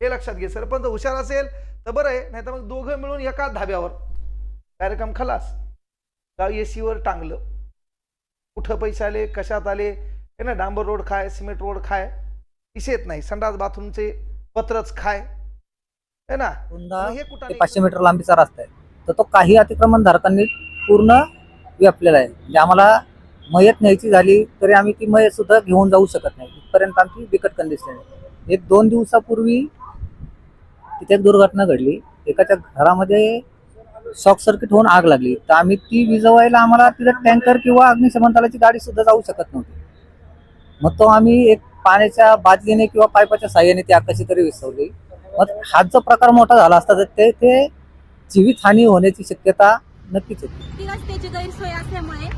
हे लक्षात घे. सरपंच हुशार असेल तर बरं आहे नाही तर मग दोघं मिळून एका धाब्यावर. कार्यक्रम खलास. गाव एसीवर टांगलं. कुठं पैसे आले कशात आले हे ना डांबर रोड खाय सिमेंट रोड खाय इशे येत नाही. संडास बाथरूमचे पत्रच खाय. है ना? हे कुठं? पाचशे मीटर लांबीचा रस्ता आहे. तर तो काही अतिक्रमण धारकांनी पूर्ण व्यापलेला आहे. म्हणजे आम्हाला मयत न्यायची झाली तरी आम्ही ती मयत सुद्धा घेऊन जाऊ शकत नाही. इथपर्यंत आमची बिकट कंडिशन आहे. एक दोन दिवसापूर्वी तिथे एक दुर्घटना घडली. एकाच्या घरामध्ये शॉक सर्किट होऊन आग लागली. तर आम्ही ती विजवायला आम्हाला तिथे टँकर किंवा अग्निशमन दलाची गाडी सुद्धा जाऊ शकत नव्हती. मग तो आम्ही एक पाण्याच्या बादलीने किंवा पाईपाच्या साह्याने ती आकाशी तरी विसरली. मग हा जो प्रकार मोठा झाला असता तर ते ते जीवितहानी होण्याची शक्यता नक्कीच होती. गैरसोय असल्यामुळे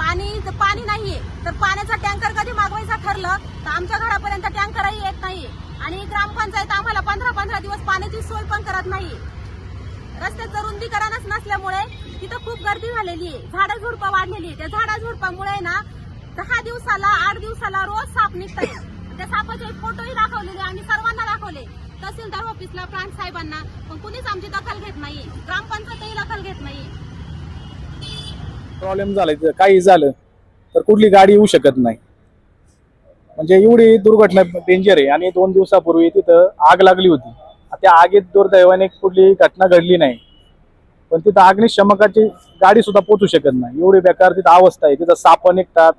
पाणी पाणी नाहीये तर पाण्याचा टँकर कधी मागवायचा ठरलं? तर आमच्या घरापर्यंत टँकरही येत नाही आणि ग्रामपंचायत आम्हाला पंधरा पंधरा दिवस पाण्याची सोय पण करत नाही रस्त्याचं रुंदीकरणच नसल्यामुळे तिथं खूप गर्दी झालेली आहे. झाडं झुडपं वाढलेली आहे त्या झाडा झुडपामुळे ना दहा दिवसाला आठ दिवसाला रोज साप निघताय त्या सापाचे फोटोही दाखवलेले आम्ही सर्वांना दाखवले. तहसीलदार ऑफिसला प्रांत साहेबांना. पण कुणीच आमची दखल घेत नाही ग्रामपंचायतही दखल घेत नाही प्रॉब्लेम झाला काही झालं तर कुठली गाडी येऊ शकत नाही. म्हणजे एवढी दुर्घटना डेंजर आहे. आणि दोन दिवसापूर्वी तिथं आग लागली होती. त्या आगीत दुर्दैवाने कुठली घटना घडली नाही. पण तिथं अग्निशमकाची गाडी सुद्धा पोचू शकत नाही. एवढी बेकार तिथं अवस्था आहे. तिथं साप निघतात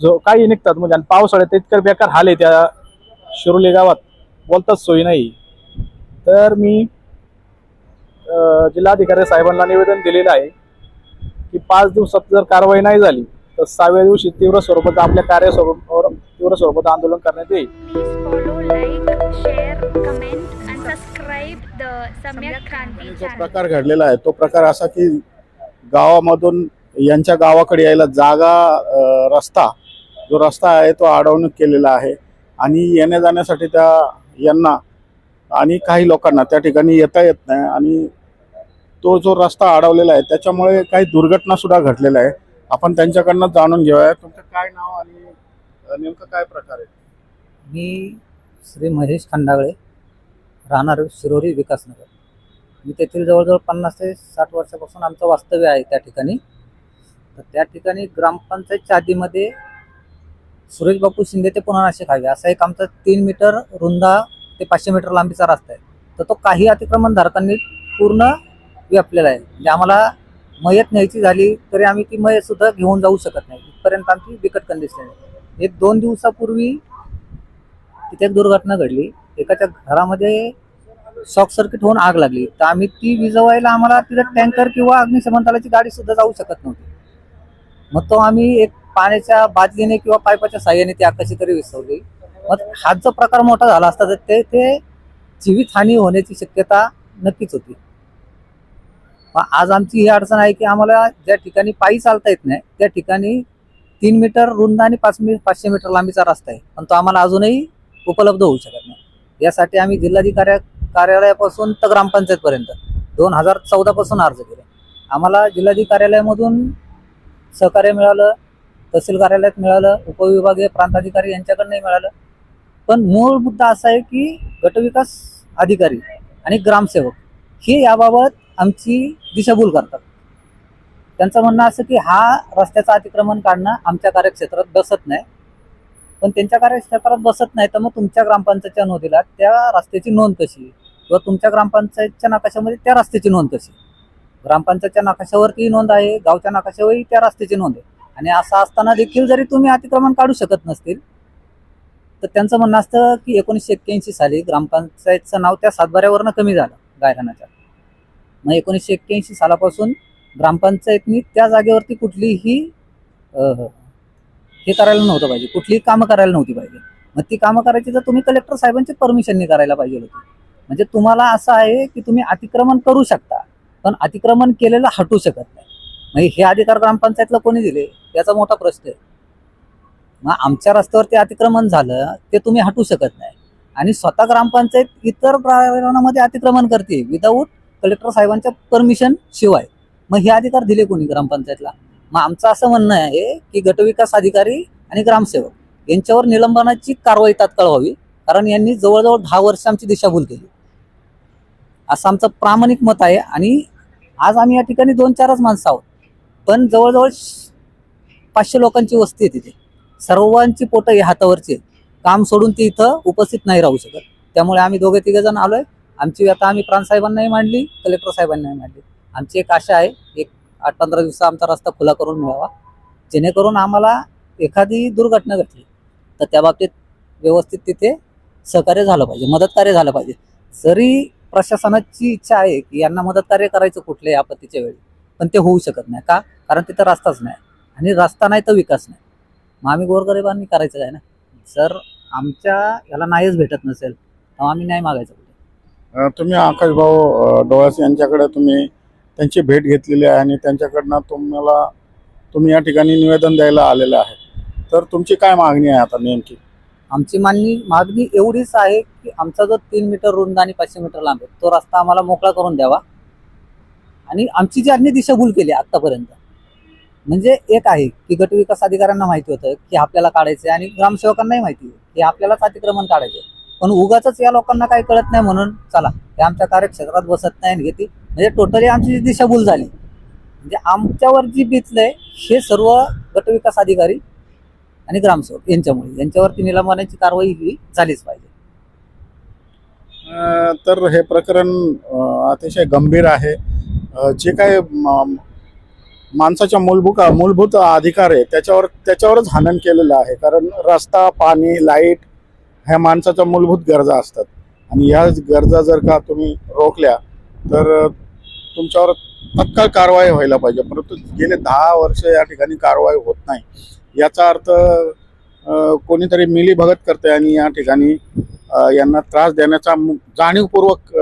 जो काही निघतात म्हणजे आणि पावसाळ्यात इतकं बेकार हाल आहे त्या शिरोली गावात. बोलताच सोयी नाही. तर मी जिल्हाधिकारी साहेबांना निवेदन दिलेलं आहे. की पाच दिवसात जर कारवाई नाही झाली तर सहाव्या दिवशी तीव्र स्वरूपात आपल्या कार्यस्वरूपावर तीव्र स्वरूपात आंदोलन करण्यात येईल. जो. प्रकार घडलेला आहे तो प्रकार असा की गावामधून यांच्या गावाकडे यायला जागा रस्ता जो रस्ता आहे तो अडवणूक केलेला आहे. आणि येण्या जाण्यासाठी त्या यांना आणि काही लोकांना त्या ठिकाणी येता येत नाही. आणि तो जो रस्ता अडवलेला आहे त्याच्यामुळे काही दुर्घटना सुद्धा घडलेल्या आहे आपण त्यांच्याकडनं जाणून घेऊया. तुमचं काय नाव आणि नेमकं काय प्रकार आहे? मी श्री महेश खंडागळे राहणार शिरोरी विकासनगर मी तेथील जवळजवळ पन्नास ते साठ वर्षापासून आमचं वास्तव्य आहे त्या ठिकाणी. तर त्या ठिकाणी ग्रामपंचायतच्या आधीमध्ये सुरेश बापू शिंदे ते पुनर्नाशिक हवे असा एक आमचा तीन मीटर रुंदा ते पाचशे मीटर लांबीचा रस्ता आहे. तर तो काही अतिक्रमण धारकांनी पूर्ण व्यापलेला आहे. म्हणजे आम्हाला मयत न्यायची झाली तरी आम्ही ती मयत सुद्धा घेऊन जाऊ शकत नाही. इथपर्यंत आमची बिकट कंडिशन आहे. एक दोन दिवसापूर्वी तिथे एक दुर्घटना घडली. एकाच्या घरामध्ये शॉक सर्किट होऊन आग लागली. तर आम्ही ती विजवायला आम्हाला तिथे टँकर किंवा अग्निशमन दलाची गाडी सुद्धा जाऊ शकत नव्हती. मग तो आम्ही एक पाण्याच्या बादलीने किंवा पाईपाच्या साह्याने ती आकाशी तरी विसरली. मग हा जो प्रकार मोठा झाला असता तर ते ते जीवितहानी होण्याची शक्यता नक्कीच होती. आज आमची ही अडचण आहे की आम्हाला ज्या ठिकाणी पायी चालता येत नाही त्या ठिकाणी तीन मीटर रुंद आणि पाच मी पाचशे मीटर लांबीचा रस्ता आहे. पण तो आम्हाला अजूनही उपलब्ध होऊ शकत नाही. यासाठी आम्ही जिल्हाधिकारी कार्यालयापासून तर ग्रामपंचायतपर्यंत दोन हजार चौदापासून अर्ज केले. आम्हाला जिल्हाधिकारी कार्यालयामधून सहकार्य मिळालं तहसील कार्यालयात मिळालं उपविभागीय प्रांताधिकारी यांच्याकडनंही मिळालं. पण मूळ मुद्दा असा आहे की गटविकास अधिकारी आणि ग्रामसेवक हे याबाबत आमची दिशाभूल करतात. त्यांचं म्हणणं असं की हा रस्त्याचं अतिक्रमण काढणं आमच्या कार्यक्षेत्रात बसत नाही. पण त्यांच्या कार्यक्षेत्रात बसत नाही तर मग तुमच्या ग्रामपंचायतच्या नोंदीला त्या रस्त्याची नोंद कशी किंवा तुमच्या ग्रामपंचायतच्या नकाशामध्ये त्या रस्त्याची नोंद कशी ग्रामपंचायतच्या नकाशावरती नोंद आहे गावच्या नकाशावरही त्या रस्त्याची नोंद आहे. आणि असं असताना देखील जरी तुम्ही अतिक्रमण काढू शकत नसतील तर त्यांचं म्हणणं असतं की एकोणीसशे एक्क्याऐंशी साली ग्रामपंचायतचं नाव त्या सातबाऱ्यावरनं कमी झालं गायरानाच्या मग एकोणीसशे एक्क्याऐंशी सालापासून ग्रामपंचायतनी त्या जागेवरती कुठलीही हो, हे करायला नव्हतं पाहिजे. कुठलीही कामं करायला नव्हती पाहिजे. मग ती कामं करायची तर तुम्ही कलेक्टर साहेबांची परमिशननी करायला पाहिजे होती. म्हणजे तुम्हाला असं आहे की तुम्ही अतिक्रमण करू शकता पण अतिक्रमण केलेलं हटू शकत नाही. म्हणजे हे अधिकार ग्रामपंचायतला कोणी दिले? याचा मोठा प्रश्न आहे. मग आमच्या रस्त्यावरती अतिक्रमण झालं ते तुम्ही हटू शकत नाही. आणि स्वतः ग्रामपंचायत इतर प्रांगणामध्ये अतिक्रमण करते विदाऊट कलेक्टर साहेबांच्या परमिशन शिवाय. मग हे अधिकार दिले कोणी ग्रामपंचायतला? मग आमचं असं म्हणणं आहे की गटविकास अधिकारी आणि ग्रामसेवक यांच्यावर निलंबनाची कारवाई तात्काळ व्हावी कारण यांनी जवळजवळ दहा वर्ष आमची दिशाभूल केली. असं आमचं प्रामाणिक मत आहे आणि आज आम्ही या ठिकाणी दोन चारच माणसं आहोत. पण जवळजवळ पाचशे लोकांची वस्ती आहे तिथे. सर्वांची पोटं या हातावरची काम सोडून ती इथं उपस्थित नाही राहू शकत. त्यामुळे आम्ही दोघे तिघे जण आलोय. आमची आता आम्ही प्रांतसाहेबांनाही मांडली कलेक्टर साहेबांनाही मांडली. आमची एक आशा आहे एक आठ पंधरा दिवसा आमचा रस्ता खुला करून मिळावा. जेणेकरून आम्हाला एखादी दुर्घटना घडली तर त्या बाबतीत व्यवस्थित तिथे सहकार्य झालं पाहिजे मदतकार्य झालं पाहिजे. जरी प्रशासनाची इच्छा आहे की यांना मदतकार्य करायचं कुठल्याही आपत्तीच्या वेळी पण ते होऊ शकत नाही. का? कारण तिथं रस्ताच नाही आणि रस्ता नाही तर विकास नाही. मग आम्ही गोरगरिबांनी करायचं काय ना? जर आमच्या याला नाहीच भेटत नसेल तर आम्ही नाही मागायचं तुम्ही आकाश भाऊ डोळस यांच्याकडे तुम्ही त्यांची भेट घेतलेली आहे आणि त्यांच्याकडनं तुम्हाला तुम्ही या ठिकाणी निवेदन द्यायला आलेलं आहे. तर तुमची काय मागणी आहे आता नेमकी? आमची मागणी मागणी एवढीच आहे की आमचा जो तीन मीटर रुंद आणि पाचशे मीटर लांब आहे तो रस्ता आम्हाला मोकळा करून द्यावा. आणि आमची जी अन्य दिशाभूल केली आत्तापर्यंत म्हणजे एक आहे की गटविकास अधिकाऱ्यांना माहिती होतं की आपल्याला काढायचं आहे आणि ग्रामसेवकांनाही माहिती आहे की आपल्यालाच अतिक्रमण काढायचं आहे. पण उगाच या लोकांना काही कळत नाही म्हणून चला ते आमच्या कार्यक्षेत्रात बसत नाही आणि घेते म्हणजे टोटली आमची जी दिशाभूल झाली. म्हणजे आमच्यावर जी बितलंय हे सर्व गटविकास अधिकारी आणि ग्रामसेवक यांच्यामुळे यांच्यावरती निलंबनाची कारवाई ही झालीच पाहिजे. तर हे प्रकरण अतिशय गंभीर आहे. जे काय माणसाच्या मूलभूत मूलभूत अधिकार आहे त्याच्यावर त्याच्यावरच हनन केलेलं आहे. कारण रस्ता पाणी लाइट ह्या माणसाच्या मूलभूत गरजा असतात. आणि ह्या गरजा जर का तुम्ही रोखल्या तर तुमच्यावर तत्काळ कारवाई व्हायला पाहिजे. परंतु गेले दहा वर्ष या ठिकाणी कारवाई होत नाही. याचा अर्थ कोणीतरी मिलीभगत करते आणि या ठिकाणी यांना त्रास देण्याचा जाणीवपूर्वक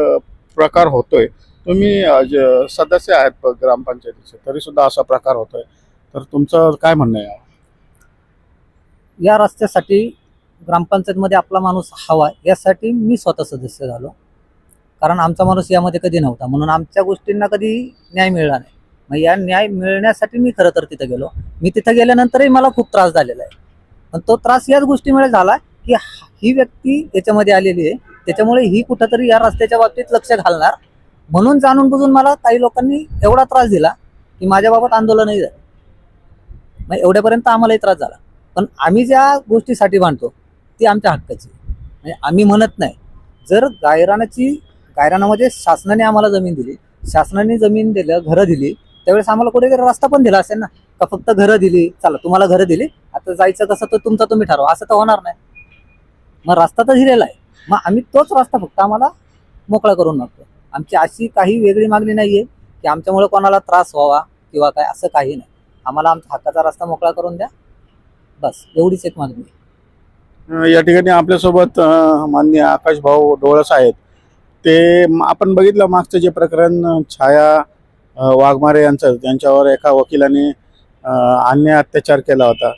प्रकार होतोय. तुम्ही सदस्य आहेत ग्रामपंचायतीचे तरी सुद्धा असा प्रकार होतोय. तर तुमचं काय म्हणणं आहे या रस्त्यासाठी ग्रामपंचायतमध्ये आपला माणूस हवा यासाठी मी स्वतः सदस्य झालो. कारण आमचा माणूस यामध्ये कधी नव्हता. म्हणून आमच्या गोष्टींना कधी न्याय मिळला नाही. मग या न्याय मिळण्यासाठी मी खरं तर तिथं गेलो. मी तिथं गेल्यानंतरही मला खूप त्रास झालेला आहे. पण तो त्रास याच गोष्टीमुळे झाला की ही व्यक्ती याच्यामध्ये आलेली आहे. त्याच्यामुळे ही कुठंतरी या रस्त्याच्या बाबतीत लक्ष घालणार. म्हणून जाणून बुजून मला काही लोकांनी एवढा त्रास दिला की माझ्याबाबत आंदोलनही झालं. मग एवढ्यापर्यंत आम्हालाही त्रास झाला. पण आम्ही ज्या गोष्टीसाठी बांधतो ती आमच्या हक्काची. म्हणजे आम्ही म्हणत नाही. जर गायरानाची गायरानामध्ये शासनाने आम्हाला जमीन दिली शासनाने जमीन दिलं घरं दिली त्यावेळेस आम्हाला कुठेतरी रस्ता पण दिला असेल ना? का फक्त घरं दिली? चला तुम्हाला घरं दिली आता जायचं कसं तर तुमचा तुम्ही ठरवा. असं तर होणार नाही. मग रस्ता तर दिलेला आहे. मग आम्ही तोच रस्ता फक्त आम्हाला मोकळा करून नको आमची अशी काही वेगळी मागणी नाही आहे की आमच्यामुळे कोणाला त्रास व्हावा किंवा काय असं काही नाही. आम्हाला आमचा हक्काचा रस्ता मोकळा करून द्या. बस एवढीच एक मागणी आहे. या ठिकाणी आपल्यासोबत मान्य माननीय आकाश भाऊ डोळस आहेत. ते आपण बघितलं मागचं जे प्रकरण छाया वाघमारे यांचं त्यांच्यावर एका वकिलाने अन्याय अत्याचार केला होता.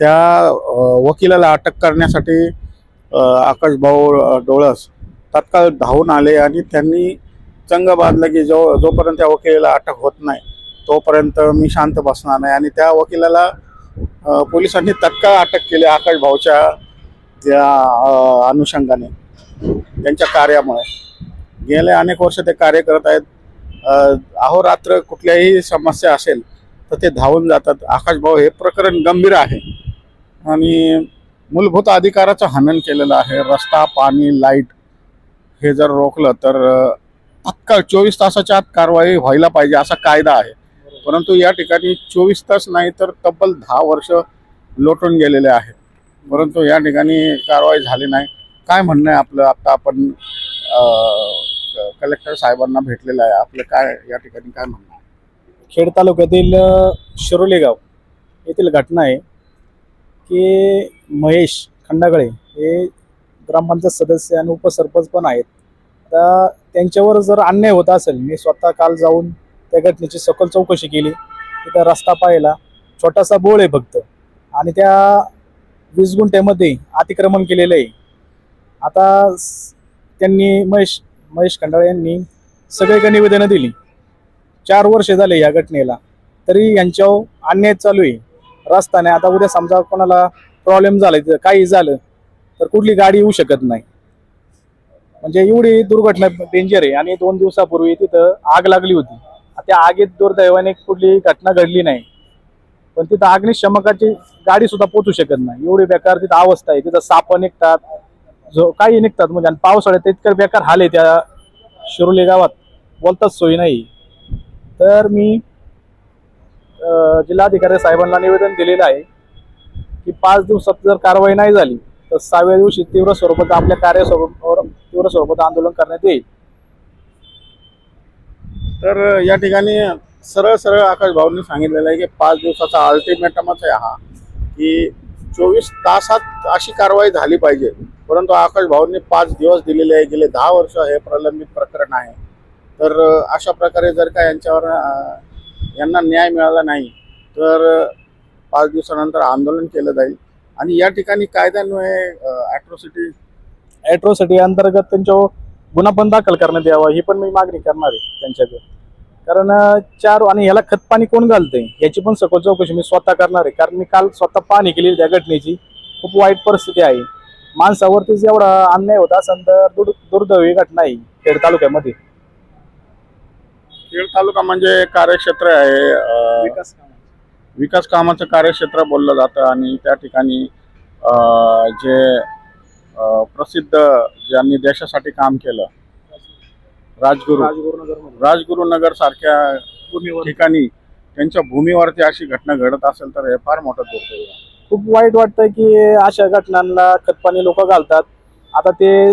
त्या वकिलाला अटक करण्यासाठी आकाश भाऊ डोळस तत्काळ धावून आले आणि त्यांनी चंग बांधला की जो जोपर्यंत त्या वकिलाला अटक होत नाही तोपर्यंत मी शांत बसणार नाही. आणि त्या वकिलाला पोलिसांनी तत्काळ अटक केली. आकाश भाऊच्या त्या अनुषंगाने त्यांच्या कार्यामुळे. गेले अनेक वर्ष ते कार्य करत आहेत. अहोरात्र कुठल्याही समस्या असेल तर ते धावून जातात. आकाशभाऊ हे प्रकरण गंभीर आहे. आणि मूलभूत अधिकाराचं हनन केलेलं आहे. रस्ता पाणी लाइट हे जर रोखलं तर तात्काळ चोवीस तासाच्या आत कारवाई व्हायला पाहिजे असा कायदा आहे. परंतु या ठिकाणी चोवीस तास नाही तर तब्बल दहा वर्ष लोटून गेलेले आहेत. परंतु या ठिकाणी कारवाई झाली नाही. काय म्हणणं आहे आपलं? आता आपण कलेक्टर साहेबांना भेटलेलं आहे. आपलं काय या ठिकाणी काय म्हणणं आहे? खेड तालुक्यातील शिरोलेगाव येथील घटना आहे की महेश खंडागळे हे ग्रामपंचायत सदस्य आणि उपसरपंच पण आहेत. आता त्यांच्यावर जर अन्याय होत असेल मी स्वतः काल जाऊन त्या घटनेची सखोल चौकशी केली. तिथं रस्ता पाहिला. छोटासा बोळ आहे फक्त. आणि त्या वीस गुंठ्यामध्ये अतिक्रमण केलेलं आहे. आता त्यांनी महेश महेश खंडाळे यांनी सगळीकडे निवेदनं दिली. चार वर्ष झाले या घटनेला. तरी यांच्यावर अन्याय चालू आहे. रस्ता नाही. आता उद्या समजा कोणाला प्रॉब्लेम झाला तिथं काही झालं तर कुठली गाडी येऊ शकत नाही. म्हणजे एवढी दुर्घटना डेंजर आहे. आणि दोन दिवसापूर्वी तिथं आग लागली होती. त्या आगीत दुर्दैवाने कुठली घटना घडली नाही. पण तिथं अग्निशमकाची गाडी सुद्धा पोचू शकत नाही. एवढी बेकार तिथं अवस्था आहे. तिथं साप निघतात जो काही निघतात म्हणजे आणि पावसाळ्यात इतकं बेकार हाल आहे त्या शिरोली गावात. बोलताच सोयी नाही. तर मी जिल्हाधिकारी साहेबांना निवेदन दिलेलं आहे की पाच दिवसात जर कारवाई नाही झाली तर सहाव्या दिवशी तीव्र स्वरूपात आपल्या कार्यासोबत तीव्र स्वरूपात आंदोलन करण्यात येईल. तर या ठिकाणी सरळ सरळ आकाश भाऊंनी सांगितलेलं आहे की पाच दिवसाचा अल्टिमेटमच आहे हा की चोवीस तासात अशी कारवाई झाली पाहिजे. परंतु आकाश भाऊंनी पाच दिवस दिलेले आहे गेले दहा वर्ष हे प्रलंबित प्रकरण आहे. तर अशा प्रकारे जर का यांच्यावर यांना न्याय मिळाला नाही तर पाच दिवसानंतर आंदोलन केलं जाईल. आणि या ठिकाणी कायद्यान्वये ॲट्रोसिटी ॲट्रोसिटी अंतर्गत त्यांच्यावर गुन्हा पण दाखल करण्यात यावा ही पण मी मागणी करणार आहे त्यांच्याकडे. कारण चार आणि ह्याला खतपाणी कोण घालतंय? याची पण सखोल चौकशी मी स्वतः करणार आहे. कारण मी काल स्वतः पाहणी केली त्या घटनेची. खूप वाईट परिस्थिती आहे. माणसावरतीच एवढा अन्याय होता असेल तर दुर् दुर्दैवी घटना आहे खेड तालुक्यामध्ये. खेड तालुका म्हणजे कार्यक्षेत्र आहे अं, विकास कामाचं. कार्यक्षेत्र बोललं जातं आणि त्या ठिकाणी अं, जे प्रसिद्ध ज्यांनी देशासाठी काम केलं राजगुरू. राजगुरू नगर सारख्या ठिकाणी त्यांच्या भूमीवरती अशी घटना घडत असेल तर हे फार मोठं दुर्दैव आहे. खूप वाईट वाटतं की अशा घटनांना खतपाणी लोक घालतात. आता ते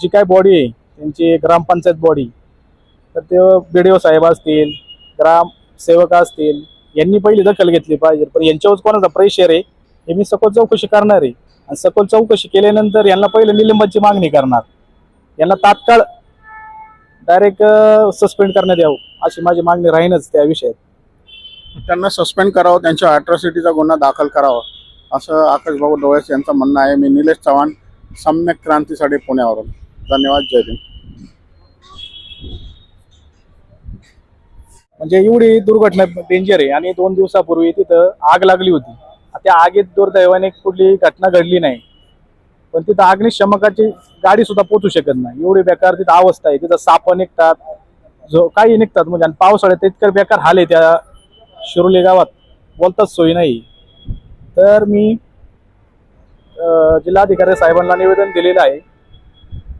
जी काय बॉडी आहे त्यांची ग्रामपंचायत बॉडी तर ते बी साहेब असतील ग्रामसेवक असतील यांनी पहिली दखल घेतली पाहिजे. पण यांच्यावर कोणाचा प्रेशर आहे हे मी सखोल चौकशी करणार आहे. आणि सखोल चौकशी केल्यानंतर यांना पहिलं निलंबनची मागणी करणार. यांना तात्काळ डायरेक्ट सस्पेंड करण्यात यावं अशी माझी मागणी राहीनच त्या विषयात. त्यांना सस्पेंड करावं त्यांच्या अॅट्रॉसिटीचा गुन्हा दाखल करावा असं आकाशभाऊ डोळस यांचं म्हणणं आहे. मी निलेश चव्हाण सम्यक क्रांतीसाठी पुण्यावरून. धन्यवाद जय भीम. म्हणजे एवढी दुर्घटना डेंजर आहे. आणि दोन दिवसापूर्वी तिथं आग लागली होती. त्या आगीत दुर्दैवाने कुठली घटना घडली नाही. पण तिथं अग्निशमकाची गाडी सुद्धा पोचू शकत नाही. एवढी बेकार तिथं अवस्था आहे. तिथं साप निघतात जो काही निघतात म्हणजे आणि पावसाळ्यात इतकं बेकार हाल आहे त्या शिरोली गावात. बोलताच सोयी नाही. तर मी जिल्हाधिकारी साहेबांना निवेदन दिलेलं आहे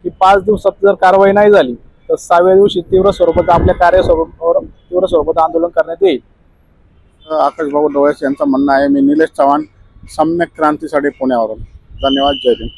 की पाच दिवसात जर कारवाई नाही झाली तर सहाव्या दिवशी तीव्र स्वरूपात आपल्या कार्यस्वरूपावर तीव्र स्वरूपात आंदोलन करण्यात येईल. आकाशबाबू डोळस यांचं म्हणणं आहे. मी निलेश चव्हाण सम्यक क्रांतीसाठी पुण्यावरून. धन्यवाद. जय भीम.